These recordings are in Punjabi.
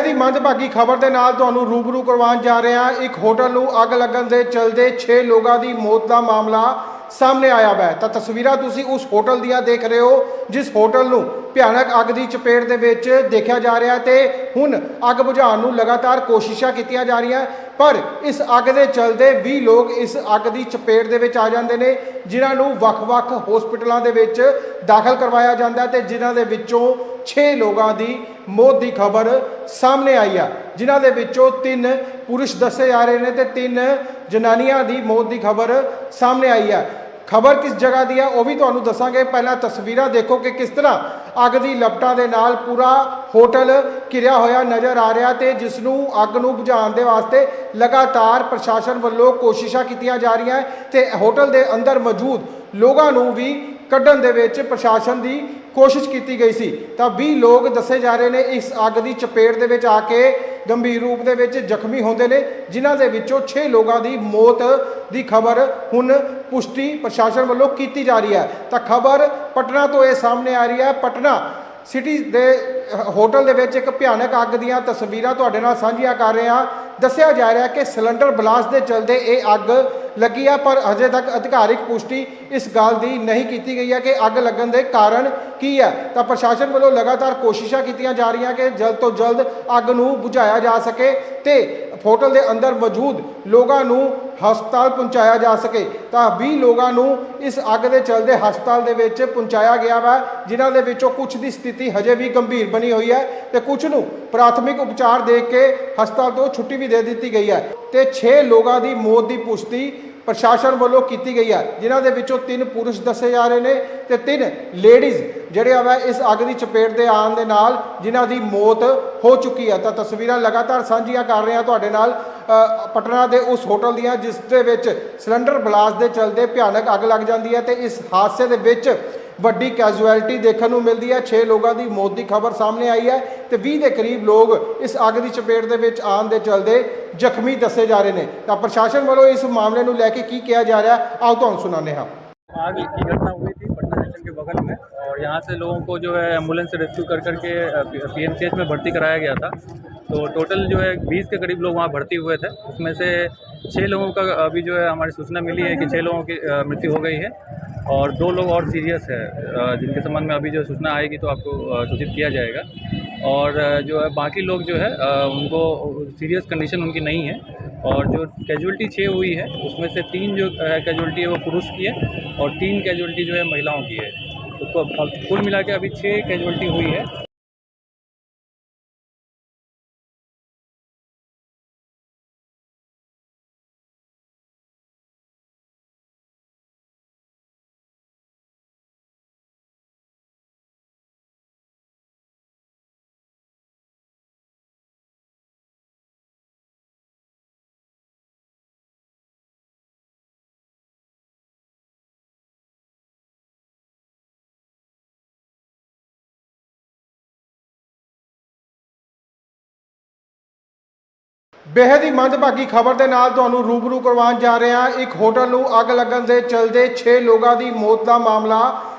ਦੀ ਮੰਦਭਾਗੀ ਖਬਰ ਦੇ ਨਾਲ ਤੁਹਾਨੂੰ ਰੂਬਰੂ ਕਰਵਾਉਣ ਜਾ ਰਹੇ ਹਾਂ। ਇੱਕ ਹੋਟਲ ਨੂੰ ਅੱਗ ਲੱਗਣ ਦੇ ਚਲਦੇ 6 ਲੋਕਾਂ ਦੀ ਮੌਤ ਦਾ ਮਾਮਲਾ ਸਾਹਮਣੇ ਆਇਆ ਹੈ ਤਾਂ ਤਸਵੀਰਾਂ ਤੁਸੀਂ ਉਸ ਹੋਟਲ ਦੀਆਂ ਦੇਖ ਰਹੇ ਹੋ, ਜਿਸ ਹੋਟਲ ਨੂੰ ਭਿਆਨਕ ਅੱਗ ਦੀ ਚਪੇਟ ਦੇ ਵਿੱਚ ਦੇਖਿਆ ਜਾ ਰਿਹਾ ਤੇ ਹੁਣ ਅੱਗ ਬੁਝਾਉਣ ਨੂੰ ਲਗਾਤਾਰ ਕੋਸ਼ਿਸ਼ਾਂ ਕੀਤੀਆਂ ਜਾ ਰਹੀਆਂ। ਪਰ ਇਸ ਅੱਗ ਦੇ ਚਲਦੇ 20 ਲੋਕ ਇਸ ਅੱਗ ਦੀ ਚਪੇਟ ਦੇ ਵਿੱਚ ਆ ਜਾਂਦੇ ਨੇ, ਜਿਨ੍ਹਾਂ ਨੂੰ ਵੱਖ-ਵੱਖ ਹਸਪਤਾਲਾਂ ਦੇ ਵਿੱਚ ਦਾਖਲ ਕਰਵਾਇਆ ਜਾਂਦਾ ਹੈ ਤੇ ਜਿਨ੍ਹਾਂ ਦੇ ਵਿੱਚੋਂ 6 ਲੋਕਾਂ ਦੀ ਮੌਤ ਦੀ ਖਬਰ ਸਾਹਮਣੇ ਆਈ ਆ, ਜਿਨ੍ਹਾਂ ਦੇ ਵਿੱਚੋਂ ਤਿੰਨ ਪੁਰਸ਼ ਦੱਸੇ ਜਾ ਰਹੇ ਨੇ ਤੇ ਤਿੰਨ ਜਨਾਨੀਆਂ ਦੀ ਮੌਤ ਦੀ ਖਬਰ ਸਾਹਮਣੇ ਆਈ ਆ। ਖਬਰ ਕਿਸ ਜਗ੍ਹਾ ਦੀ ਆ, ਉਹ ਵੀ ਤੁਹਾਨੂੰ ਦੱਸਾਂਗੇ। ਪਹਿਲਾਂ ਤਸਵੀਰਾਂ ਦੇਖੋ ਕਿ ਕਿਸ ਤਰ੍ਹਾਂ ਅੱਗ ਦੀ ਲਪਟਾਂ ਦੇ ਨਾਲ ਪੂਰਾ ਹੋਟਲ ਘਿਰਿਆ ਹੋਇਆ ਨਜ਼ਰ ਆ ਰਿਹਾ ਤੇ ਜਿਸ ਨੂੰ ਅੱਗ ਨੂੰ ਬੁਝਾਉਣ ਦੇ ਵਾਸਤੇ ਲਗਾਤਾਰ ਪ੍ਰਸ਼ਾਸਨ ਵੱਲੋਂ ਕੋਸ਼ਿਸ਼ਾਂ ਕੀਤੀਆਂ ਜਾ ਰਹੀਆਂ ਤੇ ਹੋਟਲ ਦੇ ਅੰਦਰ ਮੌਜੂਦ ਲੋਕਾਂ ਨੂੰ ਵੀ ਕੱਢਣ ਦੇ ਵਿੱਚ ਪ੍ਰਸ਼ਾਸਨ ਦੀ ਕੋਸ਼ਿਸ਼ ਕੀਤੀ ਗਈ ਸੀ। ਤਾਂ 20 ਲੋਕ ਦੱਸੇ ਜਾ ਰਹੇ ਨੇ ਇਸ ਅੱਗ ਦੀ ਚਪੇਟ ਦੇ ਵਿੱਚ ਆ ਕੇ ਗੰਭੀਰ ਰੂਪ ਦੇ ਵਿੱਚ ਜ਼ਖਮੀ ਹੁੰਦੇ ਨੇ, ਜਿਨ੍ਹਾਂ ਦੇ ਵਿੱਚੋਂ 6 ਲੋਕਾਂ ਦੀ ਮੌਤ ਦੀ ਖਬਰ ਹੁਣ ਪੁਸ਼ਟੀ ਪ੍ਰਸ਼ਾਸਨ ਵੱਲੋਂ ਕੀਤੀ ਜਾ ਰਹੀ ਹੈ। ਤਾਂ ਖਬਰ ਪਟਨਾ ਤੋਂ ਇਹ ਸਾਹਮਣੇ ਆ ਰਹੀ ਹੈ। ਪਟਨਾ ਸਿਟੀ ਦੇ ਹੋਟਲ ਦੇ ਵਿੱਚ ਇੱਕ ਭਿਆਨਕ ਅੱਗ ਦੀਆਂ ਤਸਵੀਰਾਂ ਤੁਹਾਡੇ ਨਾਲ ਸਾਂਝੀਆਂ ਕਰ ਰਹੇ ਹਾਂ। ਦੱਸਿਆ ਜਾ ਰਿਹਾ ਕਿ ਸਿਲੰਡਰ ਬਲਾਸਟ ਦੇ ਚਲਦੇ ਇਹ ਅੱਗ ਲੱਗੀ ਆ, ਪਰ ਅਜੇ ਤੱਕ ਅਧਿਕਾਰਿਕ ਪੁਸ਼ਟੀ ਇਸ ਗੱਲ ਦੀ ਨਹੀਂ ਕੀਤੀ ਗਈ ਹੈ ਕਿ ਅੱਗ ਲੱਗਣ ਦੇ ਕਾਰਨ ਕੀ ਹੈ। ਤਾਂ ਪ੍ਰਸ਼ਾਸਨ ਵੱਲੋਂ ਲਗਾਤਾਰ ਕੋਸ਼ਿਸ਼ਾਂ ਕੀਤੀਆਂ ਜਾ ਰਹੀਆਂ ਕਿ ਜਲਦ ਤੋਂ ਜਲਦ ਅੱਗ ਨੂੰ ਬੁਝਾਇਆ ਜਾ ਸਕੇ ਤੇ ਹੋਟਲ ਦੇ ਅੰਦਰ ਮੌਜੂਦ ਲੋਕਾਂ ਨੂੰ ਹਸਪਤਾਲ ਪਹੁੰਚਾਇਆ ਜਾ ਸਕੇ। ਤਾਂ 20 ਲੋਕਾਂ ਨੂੰ ਇਸ ਅੱਗ ਦੇ ਚਲਦੇ ਹਸਪਤਾਲ ਦੇ ਵਿੱਚ ਪਹੁੰਚਾਇਆ ਗਿਆ ਵਾ, ਜਿਨ੍ਹਾਂ ਦੇ ਵਿੱਚੋਂ ਕੁਝ ਦੀ ਸਥਿਤੀ ਹਜੇ ਵੀ ਗੰਭੀਰ ਬਣੀ ਹੋਈ ਹੈ ਤੇ ਕੁਝ ਨੂੰ ਪ੍ਰਾਥਮਿਕ ਉਪਚਾਰ ਦੇ ਕੇ ਹਸਪਤਾਲ ਤੋਂ ਛੁੱਟੀ ਵੀ ਦੇ ਦਿੱਤੀ ਗਈ ਹੈ ਤੇ 6 ਲੋਕਾਂ ਦੀ ਮੌਤ ਦੀ ਪੁਸ਼ਟੀ ਪ੍ਰਸ਼ਾਸਨ ਵੱਲੋਂ ਕੀਤੀ ਗਈ ਹੈ, ਜਿਨ੍ਹਾਂ ਦੇ ਵਿੱਚੋਂ ਤਿੰਨ ਪੁਰਸ਼ ਦੱਸੇ ਜਾ ਰਹੇ ਨੇ ਤੇ ਤਿੰਨ ਲੇਡੀਜ਼ ਜਿਹੜੇ ਆ ਇਸ ਅੱਗ ਦੀ ਚਪੇਟ ਦੇ ਆਉਣ ਦੇ ਨਾਲ ਜਿਨ੍ਹਾਂ ਦੀ ਮੌਤ ਹੋ ਚੁੱਕੀ ਹੈ। ਤਾਂ ਤਸਵੀਰਾਂ ਲਗਾਤਾਰ ਸਾਂਝੀਆਂ ਕਰ ਰਹੇ ਹਾਂ ਤੁਹਾਡੇ ਨਾਲ ਪਟਨਾ ਦੇ ਉਸ ਹੋਟਲ ਦੀਆਂ, ਜਿਸ ਦੇ ਵਿੱਚ ਸਿਲੰਡਰ ਬਲਾਸਟ ਦੇ ਚਲਦੇ ਭਿਆਨਕ ਅੱਗ ਲੱਗ ਜਾਂਦੀ ਹੈ ਤੇ ਇਸ ਹਾਦਸੇ ਦੇ ਵਿੱਚ ਵੱਡੀ ਕੈਜੂਅਲਟੀ ਦੇਖਣ ਨੂੰ ਮਿਲਦੀ ਹੈ 6 ਲੋਕਾਂ ਦੀ ਮੌਤ ਦੀ ਖਬਰ ਸਾਹਮਣੇ ਆਈ ਹੈ ਤੇ 20 ਦੇ ਕਰੀਬ ਲੋਕ ਇਸ ਅੱਗ ਦੀ ਚਪੇਟ ਦੇ ਵਿੱਚ ਆਉਣ ਦੇ ਚਲਦੇ ਜ਼ਖਮੀ ਦੱਸੇ ਜਾ ਰਹੇ ਨੇ ਤਾਂ ਪ੍ਰਸ਼ਾਸਨ ਵੱਲੋਂ ਇਸ ਮਾਮਲੇ ਨੂੰ ਲੈ ਕੇ ਕੀ ਕਿਹਾ ਜਾ ਰਿਹਾ ਆਓ ਤੁਹਾਨੂੰ ਸੁਣਾਉਂਦੇ ਹਾਂ आग की घटना हुई थी पटना स्टेशन के बगल में और यहाँ से लोगों को जो है एम्बुलेंस से रेस्क्यू कर करके पी एम में भर्ती कराया गया था तो टोटल जो है बीस के करीब लोग वहाँ भर्ती हुए थे उसमें से छः लोगों का अभी जो है हमारी सूचना मिली है कि छः लोगों की अ, मृत्यु हो गई है और दो लोग और सीरियस है जिनके संबंध में अभी जो सूचना आएगी तो आपको सूचित किया जाएगा। और जो है, बाकी लोग जो है उनको सीरियस कंडीशन उनकी नहीं है। और जो कैजुअल्टी छः हुई है, उसमें से तीन जो कैजुअल्टी है वो पुरुष की है और तीन कैजुअलिटी जो है महिलाओं की है। तो कुल मिला के अभी छः कैजुअल्टी हुई है। ਬੇहद ਹੀ ਮੰਦਭਾਗੀ ਖਬਰ ਦੇ ਨਾਲ ਤੁਹਾਨੂੰ ਰੂਬਰੂ ਕਰਵਾਉਣ ਜਾ ਰਹੇ ਹਾਂ। ਇੱਕ ਹੋਟਲ ਨੂੰ ਅੱਗ ਲੱਗਣ ਦੇ ਚਲਦੇ 6 ਲੋਕਾਂ ਦੀ ਮੌਤ ਦਾ ਮਾਮਲਾ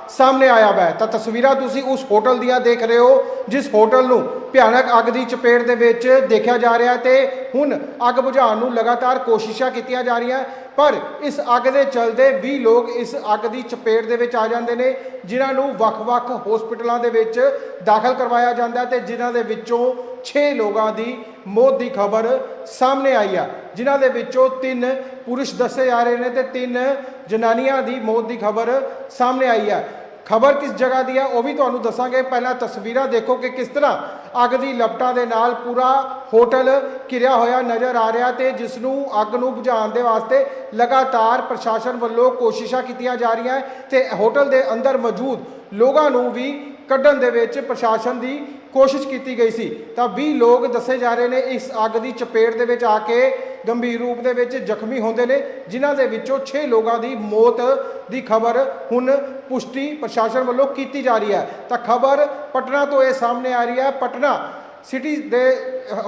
ਸਾਹਮਣੇ ਆਇਆ ਹੈ ਤਾਂ ਤਸਵੀਰਾਂ ਤੁਸੀਂ ਉਸ ਹੋਟਲ ਦੀਆਂ ਦੇਖ ਰਹੇ ਹੋ, ਜਿਸ ਹੋਟਲ ਨੂੰ ਭਿਆਨਕ ਅੱਗ ਦੀ ਚਪੇਟ ਦੇ ਵਿੱਚ ਦੇਖਿਆ ਜਾ ਰਿਹਾ ਤੇ ਹੁਣ ਅੱਗ ਬੁਝਾਉਣ ਨੂੰ ਲਗਾਤਾਰ ਕੋਸ਼ਿਸ਼ਾਂ ਕੀਤੀਆਂ ਜਾ ਰਹੀਆਂ। ਪਰ ਇਸ ਅੱਗ ਦੇ ਚਲਦੇ 20 ਲੋਕ ਇਸ ਅੱਗ ਦੀ ਚਪੇਟ ਦੇ ਵਿੱਚ ਆ ਜਾਂਦੇ ਨੇ, ਜਿਨ੍ਹਾਂ ਨੂੰ ਵੱਖ-ਵੱਖ ਹਸਪਤਾਲਾਂ ਦੇ ਵਿੱਚ ਦਾਖਲ ਕਰਵਾਇਆ ਜਾਂਦਾ ਹੈ ਤੇ ਜਿਨ੍ਹਾਂ ਦੇ ਵਿੱਚੋਂ 6 ਲੋਕਾਂ ਦੀ ਮੌਤ ਦੀ ਖਬਰ ਸਾਹਮਣੇ ਆਈ ਆ। ਜਿਨ੍ਹਾਂ ਦੇ ਵਿੱਚੋਂ ਤਿੰਨ ਪੁਰਸ਼ ਦੱਸੇ ਜਾ ਰਹੇ ਨੇ ਤੇ ਤਿੰਨ ਜਨਾਨੀਆਂ ਦੀ ਮੌਤ ਦੀ ਖਬਰ ਸਾਹਮਣੇ ਆਈ ਹੈ। ਖਬਰ ਕਿਸ ਜਗ੍ਹਾ ਦੀ ਹੈ, ਉਹ ਵੀ ਤੁਹਾਨੂੰ ਦੱਸਾਂਗੇ। ਪਹਿਲਾਂ ਤਸਵੀਰਾਂ ਦੇਖੋ ਕਿ ਕਿਸ ਤਰ੍ਹਾਂ ਅੱਗ ਦੀ ਲਪਟਾਂ ਦੇ ਨਾਲ ਪੂਰਾ ਹੋਟਲ ਘਿਰਿਆ ਹੋਇਆ ਨਜ਼ਰ ਆ ਰਿਹਾ ਤੇ ਜਿਸ ਨੂੰ ਅੱਗ ਨੂੰ ਬੁਝਾਉਣ ਦੇ ਵਾਸਤੇ ਲਗਾਤਾਰ ਪ੍ਰਸ਼ਾਸਨ ਵੱਲੋਂ ਕੋਸ਼ਿਸ਼ਾਂ ਕੀਤੀਆਂ ਜਾ ਰਹੀਆਂ ਤੇ ਹੋਟਲ ਦੇ ਅੰਦਰ ਮੌਜੂਦ ਲੋਕਾਂ ਨੂੰ ਵੀ ਕੱਢਣ ਦੇ ਵਿੱਚ ਪ੍ਰਸ਼ਾਸਨ ਦੀ ਕੋਸ਼ਿਸ਼ ਕੀਤੀ ਗਈ ਸੀ। ਤਾਂ 20 ਲੋਕ ਦੱਸੇ ਜਾ ਰਹੇ ਨੇ ਇਸ ਅੱਗ ਦੀ ਚਪੇਟ ਦੇ ਵਿੱਚ ਆ ਕੇ ਗੰਭੀਰ ਰੂਪ ਦੇ ਵਿੱਚ ਜ਼ਖਮੀ ਹੁੰਦੇ ਨੇ, ਜਿਨ੍ਹਾਂ ਦੇ ਵਿੱਚੋਂ 6 ਲੋਕਾਂ ਦੀ ਮੌਤ ਦੀ ਖਬਰ ਹੁਣ ਪੁਸ਼ਟੀ ਪ੍ਰਸ਼ਾਸਨ ਵੱਲੋਂ ਕੀਤੀ ਜਾ ਰਹੀ ਹੈ। ਤਾਂ ਖਬਰ ਪਟਨਾ ਤੋਂ ਇਹ ਸਾਹਮਣੇ ਆ ਰਹੀ ਹੈ। ਪਟਨਾ ਸਿਟੀ ਦੇ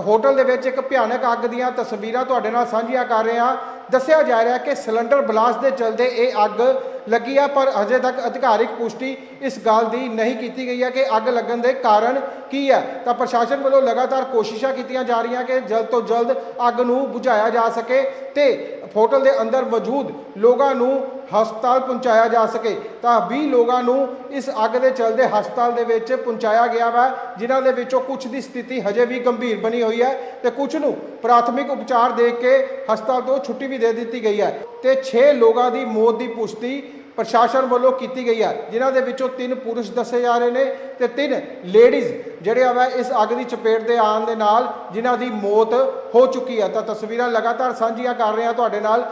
ਹੋਟਲ ਦੇ ਵਿੱਚ ਇੱਕ ਭਿਆਨਕ ਅੱਗ ਦੀਆਂ ਤਸਵੀਰਾਂ ਤੁਹਾਡੇ ਨਾਲ ਸਾਂਝੀਆਂ ਕਰ ਰਹੇ। ਹਾਂ ਦੱਸਿਆ ਜਾ ਰਿਹਾ ਕਿ ਸਿਲੰਡਰ ਬਲਾਸਟ ਦੇ ਚਲਦੇ ਇਹ ਅੱਗ ਲੱਗੀ ਆ, ਪਰ ਅਜੇ ਤੱਕ ਅਧਿਕਾਰਿਕ ਪੁਸ਼ਟੀ ਇਸ ਗੱਲ ਦੀ ਨਹੀਂ ਕੀਤੀ ਗਈ ਹੈ ਕਿ ਅੱਗ ਲੱਗਣ ਦੇ ਕਾਰਨ ਕੀ ਹੈ। ਤਾਂ ਪ੍ਰਸ਼ਾਸਨ ਵੱਲੋਂ ਲਗਾਤਾਰ ਕੋਸ਼ਿਸ਼ਾਂ ਕੀਤੀਆਂ ਜਾ ਰਹੀਆਂ ਕਿ ਜਲਦ ਤੋਂ ਜਲਦ ਅੱਗ ਨੂੰ ਬੁਝਾਇਆ ਜਾ ਸਕੇ ਤੇ ਹੋਟਲ ਦੇ ਅੰਦਰ ਮੌਜੂਦ ਲੋਕਾਂ ਨੂੰ ਹਸਪਤਾਲ ਪਹੁੰਚਾਇਆ ਜਾ ਸਕੇ। ਤਾਂ 20 ਲੋਕਾਂ ਨੂੰ ਇਸ ਅੱਗ ਦੇ ਚਲਦੇ ਹਸਪਤਾਲ ਦੇ ਵਿੱਚ ਪਹੁੰਚਾਇਆ ਗਿਆ ਵਾ, ਜਿਨ੍ਹਾਂ ਦੇ ਵਿੱਚੋਂ ਕੁਝ ਦੀ ਸਥਿਤੀ ਹਜੇ ਵੀ ਗੰਭੀਰ ਬਣੀ ਹੋਈ ਹੈ ਤੇ ਕੁਝ ਨੂੰ ਪ੍ਰਾਥਮਿਕ ਉਪਚਾਰ ਦੇ ਕੇ ਹਸਪਤਾਲ ਤੋਂ ਛੁੱਟੀ ਵੀ ਦੇ ਦਿੱਤੀ ਗਈ ਹੈ। ਤੇ 6 ਲੋਕਾਂ ਦੀ ਮੌਤ ਦੀ ਪੁਸ਼ਟੀ ਪ੍ਰਸ਼ਾਸਨ ਵੱਲੋਂ ਕੀਤੀ ਗਈ ਹੈ, ਜਿਨ੍ਹਾਂ ਦੇ ਵਿੱਚੋਂ ਤਿੰਨ ਪੁਰਸ਼ ਦੱਸੇ ਜਾ ਰਹੇ ਨੇ ਤੇ ਤਿੰਨ ਲੇਡੀਜ਼ ਜਿਹੜੇ ਆ ਇਸ ਅੱਗ ਦੀ ਚਪੇਟ ਦੇ ਆਉਣ ਦੇ ਨਾਲ ਜਿਨ੍ਹਾਂ ਦੀ ਮੌਤ ਹੋ ਚੁੱਕੀ ਹੈ। ਤਾਂ ਤਸਵੀਰਾਂ ਲਗਾਤਾਰ ਸਾਂਝੀਆਂ ਕਰ ਰਹੇ ਹਾਂ ਤੁਹਾਡੇ ਨਾਲ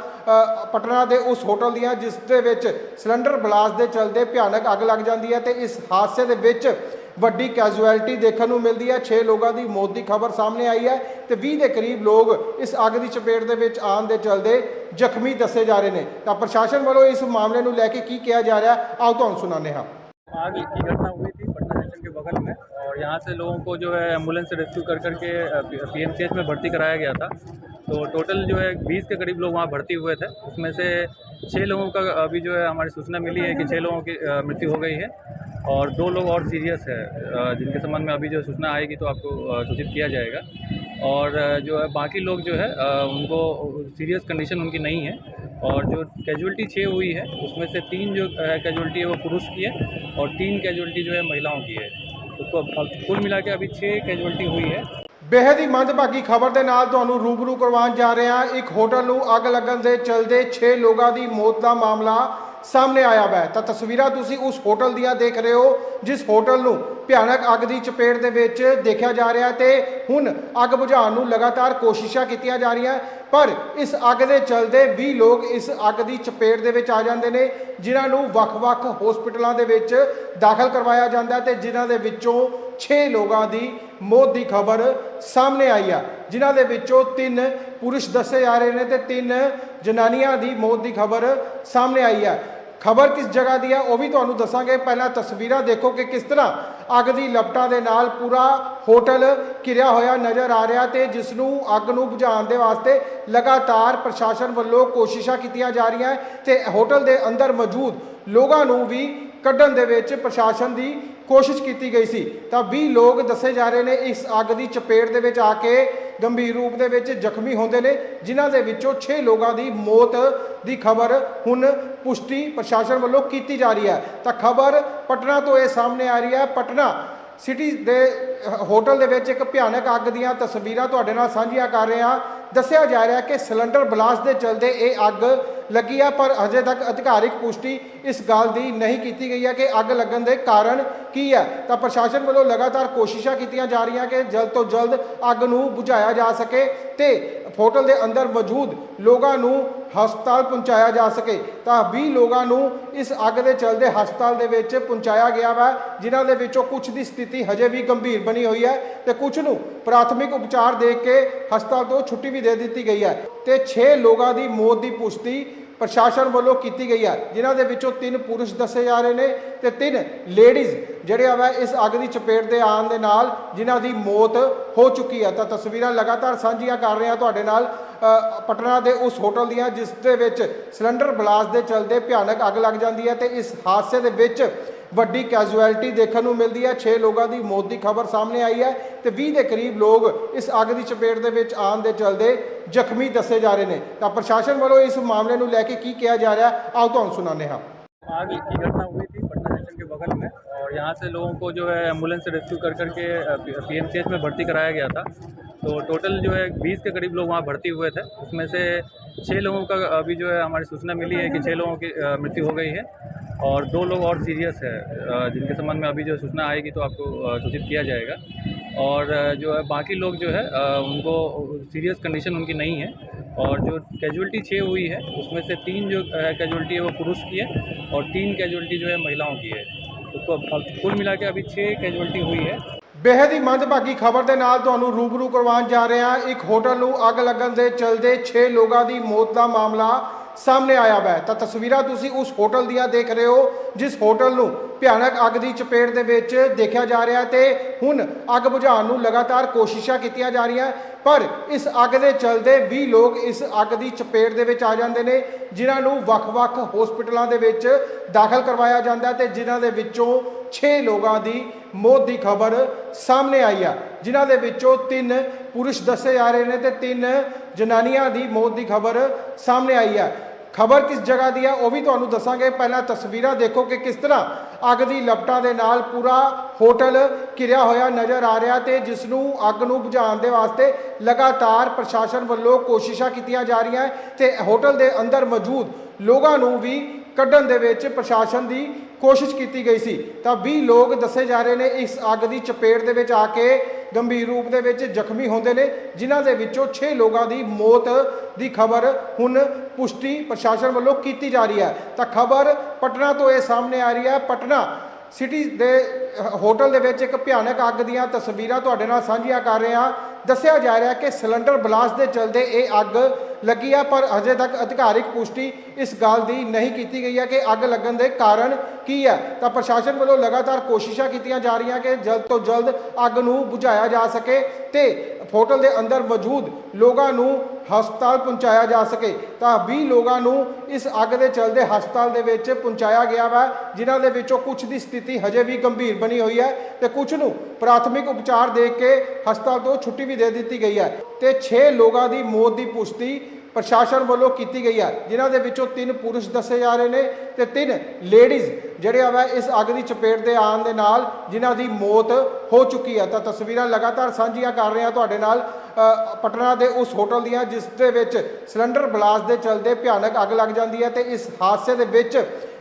ਪਟਨਾ ਦੇ ਉਸ ਹੋਟਲ ਦੀਆਂ, ਜਿਸ ਦੇ ਵਿੱਚ ਸਿਲੰਡਰ ਬਲਾਸਟ ਦੇ ਚਲਦੇ ਭਿਆਨਕ ਅੱਗ ਲੱਗ ਜਾਂਦੀ ਹੈ ਤੇ ਇਸ ਹਾਦਸੇ ਦੇ ਵਿੱਚ ਵੱਡੀ ਕੈਜੂਅਲਟੀ ਦੇਖਣ ਨੂੰ ਮਿਲਦੀ ਹੈ 6 ਲੋਕਾਂ ਦੀ ਮੌਤ ਦੀ ਖਬਰ ਸਾਹਮਣੇ ਆਈ ਹੈ ਤੇ 20 ਦੇ ਕਰੀਬ ਲੋਕ ਇਸ ਅੱਗ ਦੀ ਚਪੇਟ ਦੇ ਵਿੱਚ ਆਉਣ ਦੇ ਚਲਦੇ ਜ਼ਖਮੀ ਦੱਸੇ ਜਾ ਰਹੇ ਨੇ ਤਾਂ ਪ੍ਰਸ਼ਾਸਨ ਵੱਲੋਂ ਇਸ ਮਾਮਲੇ ਨੂੰ ਲੈ ਕੇ ਕੀ ਕਿਹਾ ਜਾ ਰਿਹਾ ਆਓ ਤੁਹਾਨੂੰ ਸੁਣਾਉਂਦੇ ਹਾਂ आग की घटना हुई थी पटना जंक्शन के बगल में और यहाँ से लोगों को जो है एम्बुलेंस से रेस्क्यू कर करके पी एम में भर्ती कराया गया था तो टोटल जो है बीस के करीब लोग वहाँ भर्ती हुए थे उसमें से छः लोगों का अभी जो है हमारी सूचना मिली है कि छः लोगों की अ, मृत्यु हो गई है और दो लोग और सीरियस है जिनके संबंध में अभी जो सूचना आएगी तो आपको सूचित किया जाएगा। और जो है, बाकी लोग जो है उनको सीरियस कंडीशन उनकी नहीं है। और जो कैजुअलिटी छः हुई है, उसमें से तीन जो कैजुअलिटी है वो पुरुष की है और तीन कैजुअलिटी जो है महिलाओं की है। उसको कुल मिला के अभी छः कैजुअलिटी हुई है। बेहद ही मंदभागी खबर के ਨਾਲ ਤੁਹਾਨੂੰ ਰੂਬਰੂ ਕਰਵਾਉਣ ਜਾ ਰਹੇ एक होटल ਹੋਟਲ लगन के चलते ਦੇ लोगों की मौत का मामला ਸਾਹਮਣੇ ਆਇਆ ਹੈ ਤਾਂ ਤਸਵੀਰਾਂ ਤੁਸੀਂ ਉਸ ਹੋਟਲ ਦੀਆਂ ਦੇਖ ਰਹੇ ਹੋ, ਜਿਸ ਹੋਟਲ ਨੂੰ ਭਿਆਨਕ ਅੱਗ ਦੀ ਚਪੇਟ ਦੇ ਵਿੱਚ ਦੇਖਿਆ ਜਾ ਰਿਹਾ ਤੇ ਹੁਣ ਅੱਗ ਬੁਝਾਉਣ ਨੂੰ ਲਗਾਤਾਰ ਕੋਸ਼ਿਸ਼ਾਂ ਕੀਤੀਆਂ ਜਾ ਰਹੀਆਂ। ਪਰ ਇਸ ਅੱਗ ਦੇ ਚਲਦੇ 20 ਲੋਕ ਇਸ ਅੱਗ ਦੀ ਚਪੇਟ ਦੇ ਵਿੱਚ ਆ ਜਾਂਦੇ ਨੇ, ਜਿਨ੍ਹਾਂ ਨੂੰ ਵੱਖ-ਵੱਖ ਹਸਪਤਾਲਾਂ ਦੇ ਵਿੱਚ ਦਾਖਲ ਕਰਵਾਇਆ ਜਾਂਦਾ ਤੇ ਜਿਨ੍ਹਾਂ ਦੇ ਵਿੱਚੋਂ 6 ਲੋਕਾਂ ਦੀ ਮੌਤ ਦੀ ਖਬਰ ਸਾਹਮਣੇ ਆਈ ਆ। ਜਿਨ੍ਹਾਂ ਦੇ ਵਿੱਚੋਂ ਤਿੰਨ ਪੁਰਸ਼ ਦੱਸੇ ਜਾ ਰਹੇ ਨੇ ਤੇ ਤਿੰਨ ਜਨਾਨੀਆਂ ਦੀ ਮੌਤ ਦੀ ਖਬਰ ਸਾਹਮਣੇ ਆਈ ਆ। ਖਬਰ ਕਿਸ ਜਗ੍ਹਾ ਦੀ ਹੈ ਉਹ ਵੀ ਤੁਹਾਨੂੰ ਦੱਸਾਂਗੇ। ਪਹਿਲਾਂ ਤਸਵੀਰਾਂ ਦੇਖੋ ਕਿ ਕਿਸ ਤਰ੍ਹਾਂ ਅੱਗ ਦੀ ਲਪਟਾਂ ਦੇ ਨਾਲ ਪੂਰਾ ਹੋਟਲ ਘਿਰਿਆ ਹੋਇਆ ਨਜ਼ਰ ਆ ਰਿਹਾ ਤੇ ਜਿਸ ਨੂੰ ਅੱਗ ਨੂੰ ਬੁਝਾਉਣ ਦੇ ਵਾਸਤੇ ਲਗਾਤਾਰ ਪ੍ਰਸ਼ਾਸਨ ਵੱਲੋਂ ਕੋਸ਼ਿਸ਼ਾਂ ਕੀਤੀਆਂ ਜਾ ਰਹੀਆਂ ਤੇ ਹੋਟਲ ਦੇ ਅੰਦਰ ਮੌਜੂਦ ਲੋਕਾਂ ਨੂੰ ਵੀ ਕੱਢਣ ਦੇ ਵਿੱਚ ਪ੍ਰਸ਼ਾਸਨ ਦੀ ਕੋਸ਼ਿਸ਼ ਕੀਤੀ ਗਈ ਸੀ। ਤਾਂ 20 ਲੋਕ ਦੱਸੇ ਜਾ ਰਹੇ ਨੇ ਇਸ ਅੱਗ ਦੀ ਚਪੇਟ ਦੇ ਵਿੱਚ ਆ ਕੇ ਗੰਭੀਰ ਰੂਪ ਦੇ ਵਿੱਚ ਜ਼ਖਮੀ ਹੁੰਦੇ ਨੇ, ਜਿਨ੍ਹਾਂ ਦੇ ਵਿੱਚੋਂ 6 ਲੋਕਾਂ ਦੀ ਮੌਤ ਦੀ ਖਬਰ ਹੁਣ ਪੁਸ਼ਟੀ ਪ੍ਰਸ਼ਾਸਨ ਵੱਲੋਂ ਕੀਤੀ ਜਾ ਰਹੀ ਹੈ। ਤਾਂ ਖਬਰ ਪਟਨਾ ਤੋਂ ਇਹ ਸਾਹਮਣੇ ਆ ਰਹੀ ਹੈ। ਪਟਨਾ ਸਿਟੀ ਦੇ ਹੋਟਲ ਦੇ ਵਿੱਚ ਇੱਕ ਭਿਆਨਕ ਅੱਗ ਦੀਆਂ ਤਸਵੀਰਾਂ ਤੁਹਾਡੇ ਨਾਲ ਸਾਂਝੀਆਂ ਕਰ ਰਹੇ ਹਾਂ। ਦੱਸਿਆ ਜਾ ਰਿਹਾ ਕਿ ਸਿਲੰਡਰ ਬਲਾਸਟ ਦੇ ਚਲਦੇ ਇਹ ਅੱਗ ਲੱਗੀ ਹੈ ਪਰ ਅਜੇ ਤੱਕ ਅਧਿਕਾਰਿਕ ਪੁਸ਼ਟੀ ਇਸ ਗੱਲ ਦੀ ਨਹੀਂ ਕੀਤੀ ਗਈ ਹੈ ਕਿ ਅੱਗ ਲੱਗਣ ਦੇ ਕਾਰਨ ਕੀ ਹੈ ਤਾਂ ਪ੍ਰਸ਼ਾਸਨ ਵੱਲੋਂ ਲਗਾਤਾਰ ਕੋਸ਼ਿਸ਼ਾਂ ਕੀਤੀਆਂ ਜਾ ਰਹੀਆਂ ਕਿ ਜਲਦ ਤੋਂ ਜਲਦ ਅੱਗ ਨੂੰ ਬੁਝਾਇਆ ਜਾ ਸਕੇ ਤੇ ਹੋਟਲ ਦੇ ਅੰਦਰ ਮੌਜੂਦ ਲੋਕਾਂ ਨੂੰ ਹਸਪਤਾਲ ਪਹੁੰਚਾਇਆ ਜਾ ਸਕੇ। ਤਾਂ 20 ਲੋਕਾਂ ਨੂੰ ਇਸ ਅੱਗ ਦੇ ਚਲਦੇ ਹਸਪਤਾਲ ਦੇ ਵਿੱਚ ਪਹੁੰਚਾਇਆ ਗਿਆ ਵਾ, ਜਿਨ੍ਹਾਂ ਦੇ ਵਿੱਚੋਂ ਕੁਝ ਦੀ ਸਥਿਤੀ ਹਜੇ ਵੀ ਗੰਭੀਰ ਬਣੀ ਹੋਈ ਹੈ ਤੇ ਕੁਝ ਨੂੰ ਪ੍ਰਾਥਮਿਕ ਉਪਚਾਰ ਦੇ ਕੇ ਹਸਪਤਾਲ ਤੋਂ ਛੁੱਟੀ ਵੀ ਦੇ ਦਿੱਤੀ ਗਈ ਹੈ ਤੇ 6 ਲੋਕਾਂ ਦੀ ਮੌਤ ਦੀ ਪੁਸ਼ਟੀ ਪ੍ਰਸ਼ਾਸਨ ਵੱਲੋਂ ਕੀਤੀ ਗਈ ਹੈ। ਜਿਨ੍ਹਾਂ ਦੇ ਵਿੱਚੋਂ ਤਿੰਨ ਪੁਰਸ਼ ਦੱਸੇ ਜਾ ਰਹੇ ਨੇ ਤੇ ਤਿੰਨ ਲੇਡੀਜ਼ ਜਿਹੜੇ ਆ ਇਸ ਅੱਗ ਦੀ ਚਪੇਟ ਦੇ ਆਉਣ ਦੇ ਨਾਲ ਜਿਨ੍ਹਾਂ ਦੀ ਮੌਤ ਹੋ ਚੁੱਕੀ ਹੈ। ਤਾਂ ਤਸਵੀਰਾਂ ਲਗਾਤਾਰ ਸਾਂਝੀਆਂ ਕਰ ਰਹੇ ਹਾਂ ਤੁਹਾਡੇ ਨਾਲ ਪਟਨਾ ਦੇ ਉਸ ਹੋਟਲ ਦੀਆਂ, ਜਿਸ ਦੇ ਵਿੱਚ ਸਿਲੰਡਰ ਬਲਾਸਟ ਦੇ ਚਲਦੇ ਭਿਆਨਕ ਅੱਗ ਲੱਗ ਜਾਂਦੀ ਹੈ ਤੇ ਇਸ ਹਾਦਸੇ ਦੇ ਵਿੱਚ ਵੱਡੀ ਕੈਜੂਅਲਟੀ ਦੇਖਣ ਨੂੰ ਮਿਲਦੀ ਹੈ 6 ਲੋਕਾਂ ਦੀ ਮੌਤ ਦੀ ਖਬਰ ਸਾਹਮਣੇ ਆਈ ਹੈ ਤੇ 20 ਦੇ ਕਰੀਬ ਲੋਕ ਇਸ ਅੱਗ ਦੀ ਚਪੇਟ ਦੇ ਵਿੱਚ ਆਉਣ ਦੇ ਚਲਦੇ ਜ਼ਖਮੀ ਦੱਸੇ ਜਾ ਰਹੇ ਨੇ ਤਾਂ ਪ੍ਰਸ਼ਾਸਨ ਵੱਲੋਂ ਇਸ ਮਾਮਲੇ ਨੂੰ ਲੈ ਕੇ ਕੀ ਕਿਹਾ ਜਾ ਰਿਹਾ ਆਓ ਤੁਹਾਨੂੰ ਸੁਣਾਉਂਦੇ ਹਾਂ आग की घटना हुई थी पटना जंक्शन के बगल में और यहाँ से लोगों को जो है एम्बुलेंस से रेस्क्यू कर करके पी एम में भर्ती कराया गया था तो टोटल जो है बीस के करीब लोग वहाँ भर्ती हुए थे उसमें से छः लोगों का अभी जो है हमारी सूचना मिली है कि छः लोगों की अ, मृत्यु हो गई है और दो लोग और सीरियस है जिनके संबंध में अभी जो सूचना आएगी तो आपको सूचित किया जाएगा। और जो है, बाकी लोग जो है उनको सीरियस कंडीशन उनकी नहीं है। और जो कैजुअलिटी छः हुई है, उसमें से तीन जो कैजुअलिटी है वो पुरुष की है और तीन कैजुअलिटी जो है महिलाओं की है। उसको कुल मिला के अभी छः कैजुअलिटी हुई है। बेहद ही मंदभागी खबर के ਨਾਲ रूबरू करवा जा रहे हैं। एक होटल ਹੋਟਲ ਨੂੰ ਅੱਗ ਲੱਗਣ ਦੇ ਚਲਦੇ 6 ਲੋਕਾਂ ਦੀ ਮੌਤ ਦਾ ਸਾਹਮਣੇ ਆਇਆ ਹੈ ਤਾਂ ਤਸਵੀਰਾਂ ਤੁਸੀਂ ਉਸ ਹੋਟਲ ਦੀਆਂ ਦੇਖ ਰਹੇ ਹੋ, ਜਿਸ ਹੋਟਲ ਨੂੰ ਭਿਆਨਕ ਅੱਗ ਦੀ ਚਪੇਟ ਦੇ ਵਿੱਚ ਦੇਖਿਆ ਜਾ ਰਿਹਾ ਤੇ ਹੁਣ ਅੱਗ ਬੁਝਾਉਣ ਨੂੰ ਲਗਾਤਾਰ ਕੋਸ਼ਿਸ਼ਾਂ ਕੀਤੀਆਂ ਜਾ ਰਹੀਆਂ। ਪਰ ਇਸ ਅੱਗ ਦੇ ਚਲਦੇ 20 ਲੋਕ ਇਸ ਅੱਗ ਦੀ ਚਪੇਟ ਦੇ ਵਿੱਚ ਆ ਜਾਂਦੇ ਨੇ, ਜਿਨ੍ਹਾਂ ਨੂੰ ਵੱਖ-ਵੱਖ ਹਸਪਤਾਲਾਂ ਦੇ ਵਿੱਚ ਦਾਖਲ ਕਰਵਾਇਆ ਜਾਂਦਾ ਤੇ ਜਿਨ੍ਹਾਂ ਦੇ ਵਿੱਚੋਂ 6 ਲੋਕਾਂ ਦੀ ਮੌਤ ਦੀ ਖਬਰ ਸਾਹਮਣੇ ਆਈ ਆ। ਜਿਨ੍ਹਾਂ ਦੇ ਵਿੱਚੋਂ 3 ਪੁਰਸ਼ ਦੱਸੇ ਜਾ ਰਹੇ ਨੇ ਤੇ 3 ਜਨਾਨੀਆਂ ਦੀ ਮੌਤ ਦੀ ਖਬਰ ਸਾਹਮਣੇ ਆਈ ਆ। ਖਬਰ ਕਿਸ ਜਗ੍ਹਾ ਦੀ ਆ, ਉਹ ਵੀ ਤੁਹਾਨੂੰ ਦੱਸਾਂਗੇ। ਪਹਿਲਾਂ ਤਸਵੀਰਾਂ ਦੇਖੋ ਕਿ ਕਿਸ ਤਰ੍ਹਾਂ ਅੱਗ ਦੀ ਲਪਟਾਂ ਦੇ ਨਾਲ ਪੂਰਾ ਹੋਟਲ ਘਿਰਿਆ ਹੋਇਆ ਨਜ਼ਰ ਆ ਰਿਹਾ ਤੇ ਜਿਸ ਨੂੰ ਅੱਗ ਨੂੰ ਬੁਝਾਉਣ ਦੇ ਵਾਸਤੇ ਲਗਾਤਾਰ ਪ੍ਰਸ਼ਾਸਨ ਵੱਲੋਂ ਕੋਸ਼ਿਸ਼ਾਂ ਕੀਤੀਆਂ ਜਾ ਰਹੀਆਂ ਤੇ ਹੋਟਲ ਦੇ ਅੰਦਰ ਮੌਜੂਦ ਲੋਕਾਂ ਨੂੰ ਵੀ ਕੱਢਣ ਦੇ ਵਿੱਚ ਪ੍ਰਸ਼ਾਸਨ ਦੀ ਕੋਸ਼ਿਸ਼ ਕੀਤੀ ਗਈ ਸੀ। ਤਾਂ 20 ਲੋਕ ਦੱਸੇ ਜਾ ਰਹੇ ਨੇ ਇਸ ਅੱਗ ਦੀ ਚਪੇਟ ਦੇ ਵਿੱਚ ਆ ਕੇ ਗੰਭੀਰ ਰੂਪ ਦੇ ਵਿੱਚ ਜ਼ਖਮੀ ਹੁੰਦੇ ਨੇ, ਜਿਨ੍ਹਾਂ ਦੇ ਵਿੱਚੋਂ 6 ਲੋਕਾਂ ਦੀ ਮੌਤ ਦੀ ਖਬਰ ਹੁਣ ਪੁਸ਼ਟੀ ਪ੍ਰਸ਼ਾਸਨ ਵੱਲੋਂ ਕੀਤੀ ਜਾ ਰਹੀ ਹੈ। ਤਾਂ ਖਬਰ ਪਟਨਾ ਤੋਂ ਇਹ ਸਾਹਮਣੇ ਆ ਰਹੀ ਹੈ। ਪਟਨਾ ਸਿਟੀ ਦੇ ਹੋਟਲ ਦੇ ਵਿੱਚ ਇੱਕ ਭਿਆਨਕ ਅੱਗ ਦੀਆਂ ਤਸਵੀਰਾਂ ਤੁਹਾਡੇ ਨਾਲ ਸਾਂਝੀਆਂ ਕਰ ਰਹੇ। ਹਾਂ ਦੱਸਿਆ ਜਾ ਰਿਹਾ ਕਿ ਸਿਲੰਡਰ ਬਲਾਸਟ ਦੇ ਚਲਦੇ ਇਹ ਅੱਗ ਲੱਗੀ ਆ, ਪਰ ਅਜੇ ਤੱਕ ਅਧਿਕਾਰਿਕ ਪੁਸ਼ਟੀ ਇਸ ਗੱਲ ਦੀ ਨਹੀਂ ਕੀਤੀ ਗਈ ਹੈ ਕਿ ਅੱਗ ਲੱਗਣ ਦੇ ਕਾਰਨ ਕੀ ਹੈ। ਤਾਂ ਪ੍ਰਸ਼ਾਸਨ ਵੱਲੋਂ ਲਗਾਤਾਰ ਕੋਸ਼ਿਸ਼ਾਂ ਕੀਤੀਆਂ ਜਾ ਰਹੀਆਂ ਕਿ ਜਲਦ ਤੋਂ ਜਲਦ ਅੱਗ ਨੂੰ ਬੁਝਾਇਆ ਜਾ ਸਕੇ ਤੇ ਹੋਟਲ ਦੇ ਅੰਦਰ ਮੌਜੂਦ ਲੋਕਾਂ ਨੂੰ ਹਸਪਤਾਲ ਪਹੁੰਚਾਇਆ ਜਾ ਸਕੇ। ਤਾਂ 20 ਲੋਕਾਂ ਨੂੰ ਇਸ ਅੱਗ ਦੇ ਚਲਦੇ ਹਸਪਤਾਲ ਦੇ ਵਿੱਚ ਪਹੁੰਚਾਇਆ ਗਿਆ ਵਾ, ਜਿਨ੍ਹਾਂ ਦੇ ਵਿੱਚੋਂ ਕੁਝ ਦੀ ਸਥਿਤੀ ਹਜੇ ਵੀ ਗੰਭੀਰ ਬਣੀ ਹੋਈ ਹੈ ਤੇ ਕੁਝ ਨੂੰ ਪ੍ਰਾਥਮਿਕ ਉਪਚਾਰ ਦੇ ਕੇ ਹਸਪਤਾਲ ਤੋਂ ਛੁੱਟੀ ਵੀ ਦੇ ਦਿੱਤੀ ਗਈ ਹੈ ਤੇ 6 ਲੋਕਾਂ ਦੀ ਮੌਤ ਦੀ ਪੁਸ਼ਟੀ ਪ੍ਰਸ਼ਾਸਨ ਵੱਲੋਂ ਕੀਤੀ ਗਈ ਹੈ, ਜਿਨ੍ਹਾਂ ਦੇ ਵਿੱਚੋਂ ਤਿੰਨ ਪੁਰਸ਼ ਦੱਸੇ ਜਾ ਰਹੇ ਨੇ ਤੇ ਤਿੰਨ ਲੇਡੀਜ਼ ਜਿਹੜੇ ਆ ਇਸ ਅੱਗ ਦੀ ਚਪੇਟ ਦੇ ਆਉਣ ਦੇ ਨਾਲ ਜਿਨ੍ਹਾਂ ਦੀ ਮੌਤ ਹੋ ਚੁੱਕੀ ਹੈ। ਤਾਂ ਤਸਵੀਰਾਂ ਲਗਾਤਾਰ ਸਾਂਝੀਆਂ ਕਰ ਰਹੇ ਹਾਂ ਤੁਹਾਡੇ ਨਾਲ ਪਟਨਾ ਦੇ ਉਸ ਹੋਟਲ ਦੀਆਂ, ਜਿਸ ਦੇ ਵਿੱਚ ਸਿਲੰਡਰ ਬਲਾਸਟ ਦੇ ਚਲਦੇ ਭਿਆਨਕ ਅੱਗ ਲੱਗ ਜਾਂਦੀ ਹੈ ਤੇ ਇਸ ਹਾਦਸੇ ਦੇ ਵਿੱਚ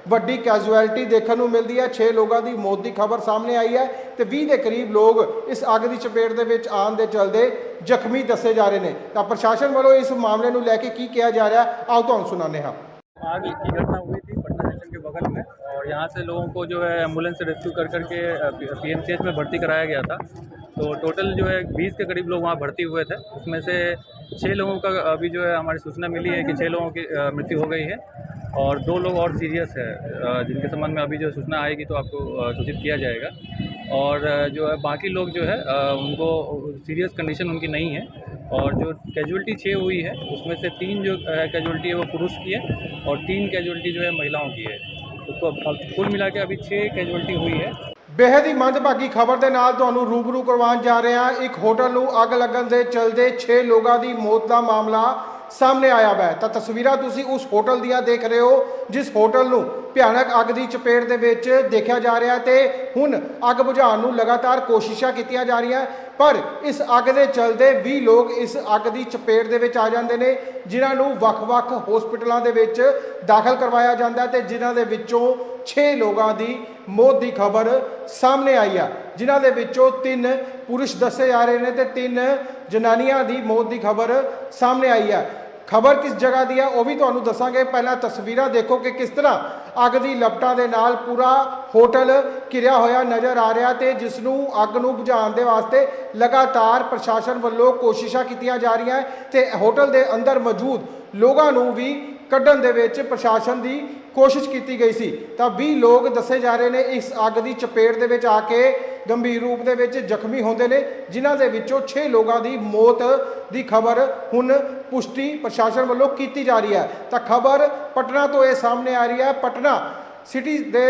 ਵੱਡੀ ਕੈਜੂਅਲਟੀ ਦੇਖਣ ਨੂੰ ਮਿਲਦੀ ਹੈ 6 ਲੋਕਾਂ ਦੀ ਮੌਤ ਦੀ ਖਬਰ ਸਾਹਮਣੇ ਆਈ ਹੈ ਤੇ 20 ਦੇ ਕਰੀਬ ਲੋਕ ਇਸ ਅੱਗ ਦੀ ਚਪੇਟ ਦੇ ਵਿੱਚ ਆਉਣ ਦੇ ਚਲਦੇ ਜ਼ਖਮੀ ਦੱਸੇ ਜਾ ਰਹੇ ਨੇ ਤਾਂ ਪ੍ਰਸ਼ਾਸਨ ਵੱਲੋਂ ਇਸ ਮਾਮਲੇ ਨੂੰ ਲੈ ਕੇ ਕੀ ਕਿਹਾ ਜਾ ਰਿਹਾ ਆਓ ਤੁਹਾਨੂੰ ਸੁਣਾਉਂਦੇ ਹਾਂ आग की घटना हुई थी पटना जंक्शन के बगल में और यहाँ से लोगों को जो है एम्बुलेंस से रेस्क्यू कर करके पी एम में भर्ती कराया गया था तो टोटल जो है बीस के करीब लोग वहाँ भर्ती हुए थे उसमें से छः लोगों का अभी जो है हमारी सूचना मिली है कि छः लोगों की अ, मृत्यु हो गई है और दो लोग और सीरियस है जिनके संबंध में अभी जो सूचना आएगी तो आपको सूचित किया जाएगा। और जो है, बाकी लोग जो है उनको सीरियस कंडीशन उनकी नहीं है। और जो कैजुअलिटी छः हुई है, उसमें से तीन जो कैजुअलिटी है वो पुरुष की है और तीन कैजुअलिटी जो है महिलाओं की है। उसको कुल मिला के अभी छः कैजुअलिटी हुई है। बेहद ही मंदभागी खबर के ਨਾਲ रूबरू करवा जा रहे हैं। एक होटल ਹੋਟਲ ਨੂੰ ਅੱਗ ਲੱਗਣ ਦੇ ਚਲਦੇ 6 ਲੋਕਾਂ ਦੀ ਮੌਤ ਦਾ ਸਾਹਮਣੇ ਆਇਆ ਹੈ ਤਾਂ ਤਸਵੀਰਾਂ ਤੁਸੀਂ ਉਸ ਹੋਟਲ ਦੀਆਂ ਦੇਖ ਰਹੇ ਹੋ, ਜਿਸ ਹੋਟਲ ਨੂੰ ਭਿਆਨਕ ਅੱਗ ਦੀ ਚਪੇਟ ਦੇ ਵਿੱਚ ਦੇਖਿਆ ਜਾ ਰਿਹਾ ਤੇ ਹੁਣ ਅੱਗ ਬੁਝਾਉਣ ਨੂੰ ਲਗਾਤਾਰ ਕੋਸ਼ਿਸ਼ਾਂ ਕੀਤੀਆਂ ਜਾ ਰਹੀਆਂ ਪਰ ਇਸ ਅੱਗ ਦੇ ਚਲਦੇ 20 ਲੋਕ ਇਸ ਅੱਗ ਦੀ ਚਪੇਟ ਦੇ ਵਿੱਚ ਆ ਜਾਂਦੇ ਨੇ, ਜਿਨ੍ਹਾਂ ਨੂੰ ਵੱਖ-ਵੱਖ ਹਸਪਤਾਲਾਂ ਦੇ ਵਿੱਚ ਦਾਖਲ ਕਰਵਾਇਆ ਜਾਂਦਾ ਤੇ ਜਿਨ੍ਹਾਂ ਦੇ ਵਿੱਚੋਂ 6 ਲੋਕਾਂ ਦੀ ਮੌਤ ਦੀ ਖਬਰ ਸਾਹਮਣੇ ਆਈ ਆ। ਜਿਨ੍ਹਾਂ ਦੇ ਵਿੱਚੋਂ 3 ਪੁਰਸ਼ ਦੱਸੇ ਜਾ ਰਹੇ ਨੇ ਤੇ 3 ਜਨਾਨੀਆਂ ਦੀ ਮੌਤ ਦੀ ਖਬਰ ਸਾਹਮਣੇ ਆਈ ਆ। ਖਬਰ ਕਿਸ ਜਗ੍ਹਾ ਦੀ ਹੈ ਉਹ ਵੀ ਤੁਹਾਨੂੰ ਦੱਸਾਂਗੇ। ਪਹਿਲਾਂ ਤਸਵੀਰਾਂ ਦੇਖੋ ਕਿ ਕਿਸ ਤਰ੍ਹਾਂ ਅੱਗ ਦੀ ਲਪਟਾਂ ਦੇ ਨਾਲ ਪੂਰਾ ਹੋਟਲ ਘਿਰਿਆ ਹੋਇਆ ਨਜ਼ਰ ਆ ਰਿਹਾ ਤੇ ਜਿਸ ਨੂੰ ਅੱਗ ਨੂੰ ਬੁਝਾਉਣ ਦੇ ਵਾਸਤੇ ਲਗਾਤਾਰ ਪ੍ਰਸ਼ਾਸਨ ਵੱਲੋਂ ਕੋਸ਼ਿਸ਼ਾਂ ਕੀਤੀਆਂ ਜਾ ਰਹੀਆਂ ਤੇ ਹੋਟਲ ਦੇ ਅੰਦਰ ਮੌਜੂਦ ਲੋਕਾਂ ਨੂੰ ਵੀ ਕੱਢਣ ਦੇ ਵਿੱਚ ਪ੍ਰਸ਼ਾਸਨ ਦੀ ਕੋਸ਼ਿਸ਼ ਕੀਤੀ ਗਈ ਸੀ। ਤਾਂ 20 ਲੋਕ ਦੱਸੇ ਜਾ ਰਹੇ ਨੇ ਇਸ ਅੱਗ ਦੀ ਚਪੇਟ ਦੇ ਵਿੱਚ ਆ ਕੇ ਗੰਭੀਰ ਰੂਪ ਦੇ ਵਿੱਚ ਜ਼ਖਮੀ ਹੁੰਦੇ ਨੇ, ਜਿਨ੍ਹਾਂ ਦੇ ਵਿੱਚੋਂ 6 ਲੋਕਾਂ ਦੀ ਮੌਤ ਦੀ ਖਬਰ ਹੁਣ ਪੁਸ਼ਟੀ ਪ੍ਰਸ਼ਾਸਨ ਵੱਲੋਂ ਕੀਤੀ ਜਾ ਰਹੀ ਹੈ। ਤਾਂ ਖਬਰ ਪਟਨਾ ਤੋਂ ਇਹ ਸਾਹਮਣੇ ਆ ਰਹੀ ਹੈ। ਪਟਨਾ ਸਿਟੀ ਦੇ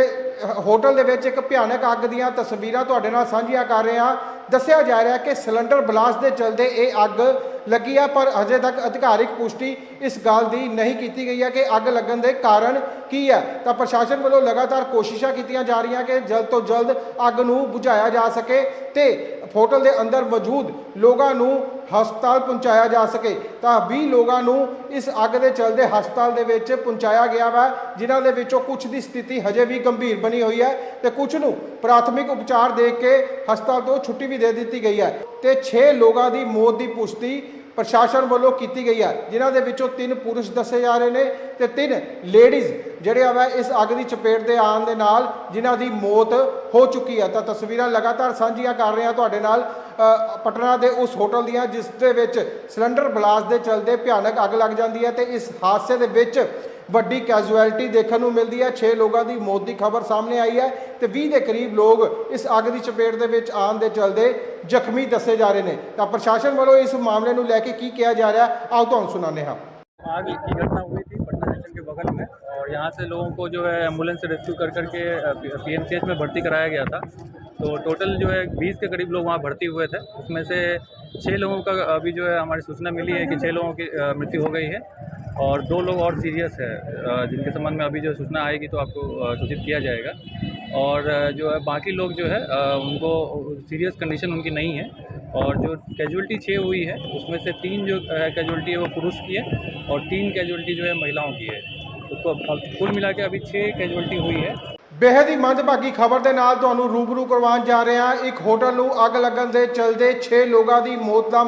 ਹੋਟਲ ਦੇ ਵਿੱਚ ਇੱਕ ਭਿਆਨਕ ਅੱਗ ਦੀਆਂ ਤਸਵੀਰਾਂ ਤੁਹਾਡੇ ਨਾਲ ਸਾਂਝੀਆਂ ਕਰ ਰਹੇ ਹਾਂ। ਦੱਸਿਆ ਜਾ ਰਿਹਾ ਕਿ ਸਿਲੰਡਰ ਬਲਾਸਟ ਦੇ ਚਲਦੇ ਇਹ ਅੱਗ ਲੱਗੀ ਆ, ਪਰ ਅਜੇ ਤੱਕ ਅਧਿਕਾਰਿਕ ਪੁਸ਼ਟੀ ਇਸ ਗੱਲ ਦੀ ਨਹੀਂ ਕੀਤੀ ਗਈ ਹੈ ਕਿ ਅੱਗ ਲੱਗਣ ਦੇ ਕਾਰਨ ਕੀ ਹੈ। ਤਾਂ ਪ੍ਰਸ਼ਾਸਨ ਵੱਲੋਂ ਲਗਾਤਾਰ ਕੋਸ਼ਿਸ਼ਾਂ ਕੀਤੀਆਂ ਜਾ ਰਹੀਆਂ ਕਿ ਜਲਦ ਤੋਂ ਜਲਦ ਅੱਗ ਨੂੰ ਬੁਝਾਇਆ ਜਾ ਸਕੇ ਤੇ ਹੋਟਲ ਦੇ ਅੰਦਰ ਮੌਜੂਦ ਲੋਕਾਂ ਨੂੰ ਹਸਪਤਾਲ ਪਹੁੰਚਾਇਆ ਜਾ ਸਕੇ। ਤਾਂ 20 ਲੋਕਾਂ ਨੂੰ ਇਸ ਅੱਗ ਦੇ ਚਲਦੇ ਹਸਪਤਾਲ ਦੇ ਵਿੱਚ ਪਹੁੰਚਾਇਆ ਗਿਆ ਵਾ, ਜਿਨ੍ਹਾਂ ਦੇ ਵਿੱਚੋਂ ਕੁਝ ਦੀ ਸਥਿਤੀ ਹਜੇ ਵੀ ਗੰਭੀਰ ਬਣੀ ਹੋਈ ਹੈ ਤੇ ਕੁਝ ਨੂੰ ਪ੍ਰਾਥਮਿਕ ਉਪਚਾਰ ਦੇ ਕੇ ਹਸਪਤਾਲ ਤੋਂ ਛੁੱਟੀ ਵੀ ਦੇ ਦਿੱਤੀ ਗਈ ਹੈ ਤੇ 6 ਲੋਕਾਂ ਦੀ ਮੌਤ ਦੀ ਪੁਸ਼ਟੀ ਪ੍ਰਸ਼ਾਸਨ ਵੱਲੋਂ ਕੀਤੀ ਗਈ ਹੈ, ਜਿਨ੍ਹਾਂ ਦੇ ਵਿੱਚੋਂ ਤਿੰਨ ਪੁਰਸ਼ ਦੱਸੇ ਜਾ ਰਹੇ ਨੇ ਤੇ ਤਿੰਨ ਲੇਡੀਜ਼ ਜਿਹੜੇ ਆ ਇਸ ਅੱਗ ਦੀ ਚਪੇਟ ਦੇ ਆਉਣ ਦੇ ਨਾਲ ਜਿਨ੍ਹਾਂ ਦੀ ਮੌਤ ਹੋ ਚੁੱਕੀ ਹੈ। ਤਾਂ ਤਸਵੀਰਾਂ ਲਗਾਤਾਰ ਸਾਂਝੀਆਂ ਕਰ ਰਹੇ ਹਾਂ ਤੁਹਾਡੇ ਨਾਲ ਪਟਨਾ ਦੇ ਉਸ ਹੋਟਲ ਦੀਆਂ, ਜਿਸ ਦੇ ਵਿੱਚ ਸਿਲੰਡਰ ਬਲਾਸਟ ਦੇ ਚਲਦੇ ਭਿਆਨਕ ਅੱਗ ਲੱਗ ਜਾਂਦੀ ਹੈ ਤੇ ਇਸ ਹਾਦਸੇ ਦੇ ਵਿੱਚ ਵੱਡੀ ਕੈਜੂਅਲਟੀ ਦੇਖਣ ਨੂੰ ਮਿਲਦੀ ਹੈ 6 ਲੋਕਾਂ ਦੀ ਮੌਤ ਦੀ ਖਬਰ ਸਾਹਮਣੇ ਆਈ ਹੈ ਤੇ 20 ਦੇ ਕਰੀਬ ਲੋਕ ਇਸ ਅੱਗ ਦੀ ਚਪੇਟ ਦੇ ਵਿੱਚ ਆਉਣ ਦੇ ਚਲਦੇ ਜ਼ਖਮੀ ਦੱਸੇ ਜਾ ਰਹੇ ਨੇ ਤਾਂ ਪ੍ਰਸ਼ਾਸਨ ਵੱਲੋਂ ਇਸ ਮਾਮਲੇ ਨੂੰ ਲੈ ਕੇ ਕੀ ਕਿਹਾ ਜਾ ਰਿਹਾ ਆਓ ਤੁਹਾਨੂੰ ਸੁਣਾਉਂਦੇ ਹਾਂ आग की घटना हुई थी पटना स्टेशन के बगल में और यहाँ से लोगों को जो है एम्बुलेंस से रेस्क्यू कर करके पी एम में भर्ती कराया गया था तो टोटल जो है बीस के करीब लोग वहाँ भर्ती हुए थे उसमें से छः लोगों का अभी जो है हमारी सूचना मिली है कि छः लोगों की अ, मृत्यु हो गई है और दो लोग और सीरियस है जिनके संबंध में अभी जो सूचना आएगी तो आपको सूचित किया जाएगा। और जो है, बाकी लोग जो है उनको सीरियस कंडीशन उनकी नहीं है। और जो कैजुअलिटी छः हुई है, उसमें से तीन जो कैजुअलिटी है वो पुरुष की है और तीन कैजुअलिटी जो है महिलाओं की है। उसको कुल मिला के अभी छः कैजुअलिटी हुई है। बेहद ही मंदभागी खबर के ਨਾਲ रूबरू करवा जा रहे हैं। एक होटल ਹੋਟਲ ਨੂੰ ਅੱਗ ਲੱਗਣ ਦੇ ਚਲਦੇ 6 ਲੋਕਾਂ ਦੀ ਮੌਤ ਦਾ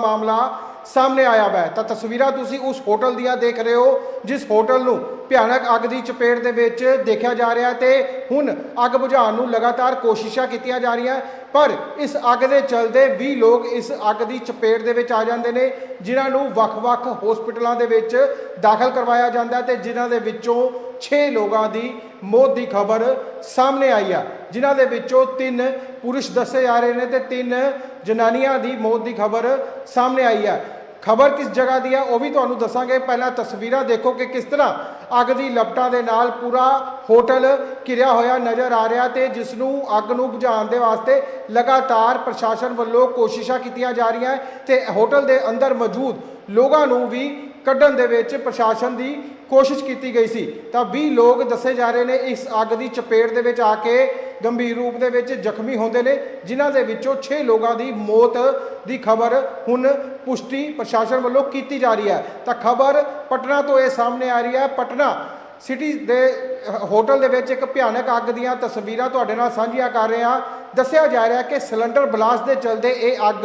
ਸਾਹਮਣੇ ਆਇਆ ਹੈ ਤਾਂ ਤਸਵੀਰਾਂ ਤੁਸੀਂ ਉਸ ਹੋਟਲ ਦੀਆਂ ਦੇਖ ਰਹੇ ਹੋ, ਜਿਸ ਹੋਟਲ ਨੂੰ ਭਿਆਨਕ ਅੱਗ ਦੀ ਚਪੇਟ ਦੇ ਵਿੱਚ ਦੇਖਿਆ ਜਾ ਰਿਹਾ ਤੇ ਹੁਣ ਅੱਗ ਬੁਝਾਉਣ ਨੂੰ ਲਗਾਤਾਰ ਕੋਸ਼ਿਸ਼ਾਂ ਕੀਤੀਆਂ ਜਾ ਰਹੀਆਂ। ਪਰ ਇਸ ਅੱਗ ਦੇ ਚਲਦੇ 20 ਲੋਕ ਇਸ ਅੱਗ ਦੀ ਚਪੇਟ ਦੇ ਵਿੱਚ ਆ ਜਾਂਦੇ ਨੇ, ਜਿਨ੍ਹਾਂ ਨੂੰ ਵੱਖ-ਵੱਖ ਹਸਪਤਾਲਾਂ ਦੇ ਵਿੱਚ ਦਾਖਲ ਕਰਵਾਇਆ ਜਾਂਦਾ ਤੇ ਜਿਨ੍ਹਾਂ ਦੇ ਵਿੱਚੋਂ 6 ਲੋਕਾਂ ਦੀ ਮੌਤ ਦੀ ਖਬਰ ਸਾਹਮਣੇ ਆਈ ਆ। ਜਿਨ੍ਹਾਂ ਦੇ ਵਿੱਚੋਂ ਤਿੰਨ ਪੁਰਸ਼ ਦੱਸੇ ਜਾ ਰਹੇ ਨੇ ਤੇ ਤਿੰਨ ਜਨਾਨੀਆਂ ਦੀ ਮੌਤ ਦੀ ਖਬਰ ਸਾਹਮਣੇ ਆਈ ਆ। ਖਬਰ ਕਿਸ ਜਗ੍ਹਾ ਦੀ ਆ, ਉਹ ਵੀ ਤੁਹਾਨੂੰ ਦੱਸਾਂਗੇ। ਪਹਿਲਾਂ ਤਸਵੀਰਾਂ ਦੇਖੋ ਕਿ ਕਿਸ ਤਰ੍ਹਾਂ ਅੱਗ ਦੀ ਲਪਟਾਂ ਦੇ ਨਾਲ ਪੂਰਾ ਹੋਟਲ ਘਿਰਿਆ ਹੋਇਆ ਨਜ਼ਰ ਆ ਰਿਹਾ ਤੇ ਜਿਸ ਨੂੰ ਅੱਗ ਨੂੰ ਬੁਝਾਉਣ ਦੇ ਵਾਸਤੇ ਲਗਾਤਾਰ ਪ੍ਰਸ਼ਾਸਨ ਵੱਲੋਂ ਕੋਸ਼ਿਸ਼ਾਂ ਕੀਤੀਆਂ ਜਾ ਰਹੀਆਂ ਤੇ ਹੋਟਲ ਦੇ ਅੰਦਰ ਮੌਜੂਦ ਲੋਕਾਂ ਨੂੰ ਵੀ ਕੱਢਣ ਦੇ ਵਿੱਚ ਪ੍ਰਸ਼ਾਸਨ ਦੀ ਕੋਸ਼ਿਸ਼ ਕੀਤੀ ਗਈ ਸੀ। ਤਾਂ 20 ਲੋਕ ਦੱਸੇ ਜਾ ਰਹੇ ਨੇ ਇਸ ਅੱਗ ਦੀ ਚਪੇਟ ਦੇ ਵਿੱਚ ਆ ਕੇ ਗੰਭੀਰ ਰੂਪ ਦੇ ਵਿੱਚ ਜ਼ਖਮੀ ਹੁੰਦੇ ਨੇ, ਜਿਨ੍ਹਾਂ ਦੇ ਵਿੱਚੋਂ 6 ਲੋਕਾਂ ਦੀ ਮੌਤ ਦੀ ਖਬਰ ਹੁਣ ਪੁਸ਼ਟੀ ਪ੍ਰਸ਼ਾਸਨ ਵੱਲੋਂ ਕੀਤੀ ਜਾ ਰਹੀ ਹੈ। ਤਾਂ ਖਬਰ ਪਟਨਾ ਤੋਂ ਇਹ ਸਾਹਮਣੇ ਆ ਰਹੀ ਹੈ। ਪਟਨਾ ਸਿਟੀ ਦੇ ਹੋਟਲ ਦੇ ਵਿੱਚ ਇੱਕ ਭਿਆਨਕ ਅੱਗ ਦੀਆਂ ਤਸਵੀਰਾਂ ਤੁਹਾਡੇ ਨਾਲ ਸਾਂਝੀਆਂ ਕਰ ਰਹੇ ਹਾਂ। ਦੱਸਿਆ ਜਾ ਰਿਹਾ ਕਿ ਸਿਲੰਡਰ ਬਲਾਸਟ ਦੇ ਚਲਦੇ ਇਹ ਅੱਗ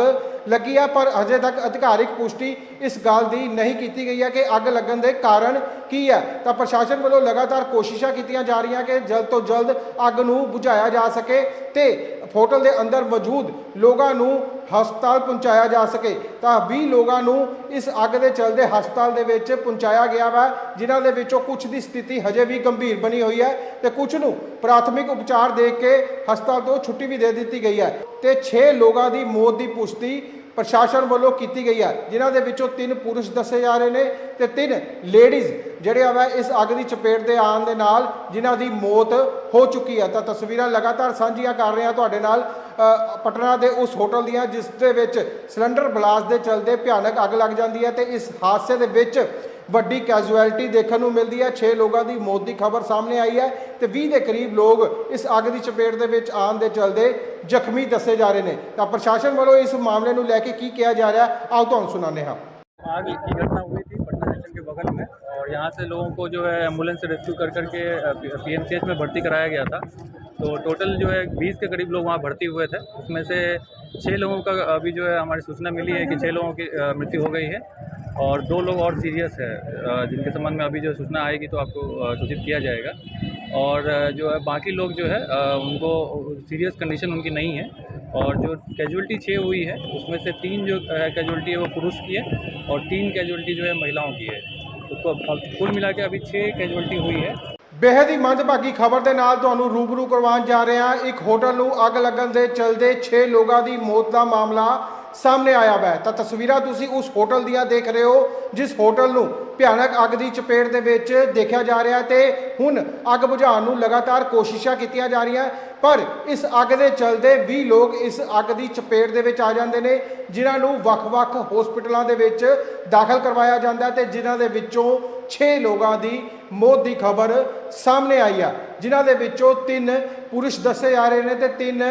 ਲੱਗੀ ਆ, ਪਰ ਅਜੇ ਤੱਕ ਅਧਿਕਾਰਿਕ ਪੁਸ਼ਟੀ ਇਸ ਗੱਲ ਦੀ ਨਹੀਂ ਕੀਤੀ ਗਈ ਹੈ ਕਿ ਅੱਗ ਲੱਗਣ ਦੇ ਕਾਰਨ ਕੀ ਹੈ। ਤਾਂ ਪ੍ਰਸ਼ਾਸਨ ਵੱਲੋਂ ਲਗਾਤਾਰ ਕੋਸ਼ਿਸ਼ਾਂ ਕੀਤੀਆਂ ਜਾ ਰਹੀਆਂ ਕਿ ਜਲਦ ਤੋਂ ਜਲਦ ਅੱਗ ਨੂੰ ਬੁਝਾਇਆ ਜਾ ਸਕੇ ਤੇ ਹੋਟਲ ਦੇ ਅੰਦਰ ਮੌਜੂਦ ਲੋਕਾਂ ਨੂੰ ਹਸਪਤਾਲ ਪਹੁੰਚਾਇਆ ਜਾ ਸਕੇ। ਤਾਂ 20 ਲੋਕਾਂ ਨੂੰ ਇਸ ਅੱਗ ਦੇ ਚਲਦੇ ਹਸਪਤਾਲ ਦੇ ਵਿੱਚ ਪਹੁੰਚਾਇਆ ਗਿਆ ਵਾ, ਜਿਨ੍ਹਾਂ ਦੇ ਵਿੱਚੋਂ ਕੁਝ ਦੀ ਸਥਿਤੀ ਹਜੇ ਵੀ ਗੰਭੀਰ ਬਣੀ ਹੋਈ ਹੈ ਤੇ ਕੁਝ ਨੂੰ ਪ੍ਰਾਥਮਿਕ ਉਪਚਾਰ ਦੇ ਕੇ ਹਸਪਤਾਲ ਤੋਂ ਛੁੱਟੀ ਵੀ ਦੇ ਦਿੱਤੀ ਗਈ ਹੈ ਤੇ 6 ਲੋਕਾਂ ਦੀ ਮੌਤ ਦੀ ਪੁਸ਼ਟੀ ਪ੍ਰਸ਼ਾਸਨ ਵੱਲੋਂ ਕੀਤੀ ਗਈ ਹੈ, ਜਿਨ੍ਹਾਂ ਦੇ ਵਿੱਚੋਂ ਤਿੰਨ ਪੁਰਸ਼ ਦੱਸੇ ਜਾ ਰਹੇ ਨੇ ਤੇ ਤਿੰਨ ਲੇਡੀਜ਼ ਜਿਹੜੇ ਆ ਇਸ ਅੱਗ ਦੀ ਚਪੇਟ ਦੇ ਆਉਣ ਦੇ ਨਾਲ ਜਿਨ੍ਹਾਂ ਦੀ ਮੌਤ ਹੋ ਚੁੱਕੀ ਹੈ। ਤਾਂ ਤਸਵੀਰਾਂ ਲਗਾਤਾਰ ਸਾਂਝੀਆਂ ਕਰ ਰਹੇ ਹਾਂ ਤੁਹਾਡੇ ਨਾਲ ਪਟਨਾ ਦੇ ਉਸ ਹੋਟਲ ਦੀਆਂ, ਜਿਸ ਦੇ ਵਿੱਚ ਸਿਲੰਡਰ ਬਲਾਸਟ ਦੇ ਚਲਦੇ ਭਿਆਨਕ ਅੱਗ ਲੱਗ ਜਾਂਦੀ ਹੈ ਤੇ ਇਸ ਹਾਦਸੇ ਦੇ ਵਿੱਚ ਵੱਡੀ ਕੈਜੂਅਲਟੀ ਦੇਖਣ ਨੂੰ ਮਿਲਦੀ ਹੈ 6 ਲੋਕਾਂ ਦੀ ਮੌਤ ਦੀ ਖਬਰ ਸਾਹਮਣੇ ਆਈ ਹੈ ਤੇ 20 ਦੇ ਕਰੀਬ ਲੋਕ ਇਸ ਅੱਗ ਦੀ ਚਪੇਟ ਦੇ ਵਿੱਚ ਆਉਣ ਦੇ ਚਲਦੇ ਜ਼ਖਮੀ ਦੱਸੇ ਜਾ ਰਹੇ ਨੇ ਤਾਂ ਪ੍ਰਸ਼ਾਸਨ ਵੱਲੋਂ ਇਸ ਮਾਮਲੇ ਨੂੰ ਲੈ ਕੇ ਕੀ ਕਿਹਾ ਜਾ ਰਿਹਾ ਆਓ ਤੁਹਾਨੂੰ ਸੁਣਾਉਂਦੇ ਹਾਂ आग की घटना हुई थी पटना स्टेशन के बगल में और यहाँ से लोगों को जो है एम्बुलेंस से रेस्क्यू कर करके पी एम में भर्ती कराया गया था तो टोटल जो है बीस के करीब लोग वहाँ भर्ती हुए थे उसमें से छः लोगों का अभी जो है हमारी सूचना मिली है कि छः लोगों की अ, मृत्यु हो गई है और दो लोग और सीरियस है जिनके संबंध में अभी जो सूचना आएगी तो आपको सूचित किया जाएगा। और जो है, बाकी लोग जो है उनको सीरियस कंडीशन उनकी नहीं है। और जो कैजुअलिटी छः हुई है, उसमें से तीन जो कैजुअलिटी है, वो पुरुष की है और तीन कैजुअलिटी जो है, महिलाओं की है। उसको कुल मिला के अभी छः कैजुअलिटी हुई है। बेहद ही ਮੰਦਭਾਗੀ खबर के ਨਾਲ रूबरू करवा जा रहे हैं। एक होटल ਹੋਟਲ ਨੂੰ ਅੱਗ ਲੱਗਣ ਦੇ ਚਲਦੇ 6 ਲੋਕਾਂ ਦੀ ਮੌਤ ਦਾ ਸਾਹਮਣੇ ਆਇਆ ਹੈ ਤਾਂ ਤਸਵੀਰਾਂ ਤੁਸੀਂ ਉਸ ਹੋਟਲ ਦੀਆਂ ਦੇਖ ਰਹੇ ਹੋ, ਜਿਸ ਹੋਟਲ ਨੂੰ ਭਿਆਨਕ ਅੱਗ ਦੀ ਚਪੇਟ ਦੇ ਵਿੱਚ ਦੇਖਿਆ ਜਾ ਰਿਹਾ ਤੇ ਹੁਣ ਅੱਗ ਬੁਝਾਉਣ ਨੂੰ ਲਗਾਤਾਰ ਕੋਸ਼ਿਸ਼ਾਂ ਕੀਤੀਆਂ ਜਾ ਰਹੀਆਂ, ਪਰ ਇਸ ਅੱਗ ਦੇ ਚਲਦੇ 20 ਲੋਕ ਇਸ ਅੱਗ ਦੀ ਚਪੇਟ ਦੇ ਵਿੱਚ ਆ ਜਾਂਦੇ ਨੇ, ਜਿਨ੍ਹਾਂ ਨੂੰ ਵੱਖ-ਵੱਖ ਹਸਪਤਾਲਾਂ ਦੇ ਵਿੱਚ ਦਾਖਲ ਕਰਵਾਇਆ ਜਾਂਦਾ ਤੇ ਜਿਨ੍ਹਾਂ ਦੇ ਵਿੱਚੋਂ 6 ਲੋਕਾਂ ਦੀ ਮੌਤ ਦੀ ਖਬਰ ਸਾਹਮਣੇ ਆਈ ਆ। ਜਿਨ੍ਹਾਂ ਦੇ ਵਿੱਚੋਂ ਤਿੰਨ ਪੁਰਸ਼ ਦੱਸੇ ਜਾ ਰਹੇ ਨੇ ਤੇ ਤਿੰਨ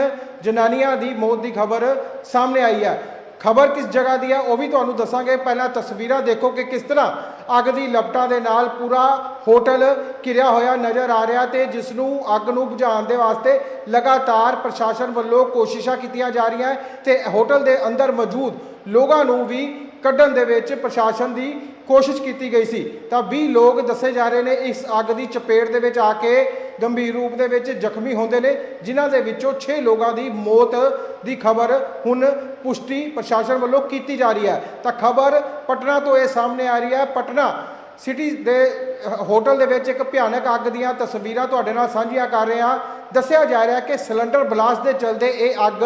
ਜਨਾਨੀਆਂ ਦੀ ਮੌਤ ਦੀ ਖਬਰ ਸਾਹਮਣੇ ਆਈ ਆ। ਖਬਰ ਕਿਸ ਜਗ੍ਹਾ ਦੀ ਹੈ ਉਹ ਵੀ ਤੁਹਾਨੂੰ ਦੱਸਾਂਗੇ। ਪਹਿਲਾਂ ਤਸਵੀਰਾਂ ਦੇਖੋ ਕਿ ਕਿਸ ਤਰ੍ਹਾਂ ਅੱਗ ਦੀ ਲਪਟਾਂ ਦੇ ਨਾਲ ਪੂਰਾ ਹੋਟਲ ਘਿਰਿਆ ਹੋਇਆ ਨਜ਼ਰ ਆ ਰਿਹਾ ਤੇ ਜਿਸ ਨੂੰ ਅੱਗ ਨੂੰ ਬੁਝਾਉਣ ਦੇ ਵਾਸਤੇ ਲਗਾਤਾਰ ਪ੍ਰਸ਼ਾਸਨ ਵੱਲੋਂ ਕੋਸ਼ਿਸ਼ਾਂ ਕੀਤੀਆਂ ਜਾ ਰਹੀਆਂ ਤੇ ਹੋਟਲ ਦੇ ਅੰਦਰ ਮੌਜੂਦ ਲੋਕਾਂ ਨੂੰ ਵੀ ਕੱਢਣ ਦੇ ਵਿੱਚ ਪ੍ਰਸ਼ਾਸਨ ਦੀ ਕੋਸ਼ਿਸ਼ ਕੀਤੀ ਗਈ ਸੀ। ਤਾਂ 20 ਲੋਕ ਦੱਸੇ ਜਾ ਰਹੇ ਨੇ ਇਸ ਅੱਗ ਦੀ ਚਪੇਟ ਦੇ ਵਿੱਚ ਆ ਕੇ ਗੰਭੀਰ ਰੂਪ ਦੇ ਵਿੱਚ ਜ਼ਖਮੀ ਹੁੰਦੇ ਨੇ, ਜਿਨ੍ਹਾਂ ਦੇ ਵਿੱਚੋਂ 6 ਲੋਕਾਂ ਦੀ ਮੌਤ ਦੀ ਖਬਰ ਹੁਣ ਪੁਸ਼ਟੀ ਪ੍ਰਸ਼ਾਸਨ ਵੱਲੋਂ ਕੀਤੀ ਜਾ ਰਹੀ ਹੈ। ਤਾਂ ਖਬਰ ਪਟਨਾ ਤੋਂ ਇਹ ਸਾਹਮਣੇ ਆ ਰਹੀ ਹੈ। ਪਟਨਾ ਸਿਟੀ ਦੇ ਹੋਟਲ ਦੇ ਵਿੱਚ ਇੱਕ ਭਿਆਨਕ ਅੱਗ ਦੀਆਂ ਤਸਵੀਰਾਂ ਤੁਹਾਡੇ ਨਾਲ ਸਾਂਝੀਆਂ ਕਰ ਰਹੇ ਹਾਂ। ਦੱਸਿਆ ਜਾ ਰਿਹਾ ਕਿ ਸਿਲੰਡਰ ਬਲਾਸਟ ਦੇ ਚਲਦੇ ਇਹ ਅੱਗ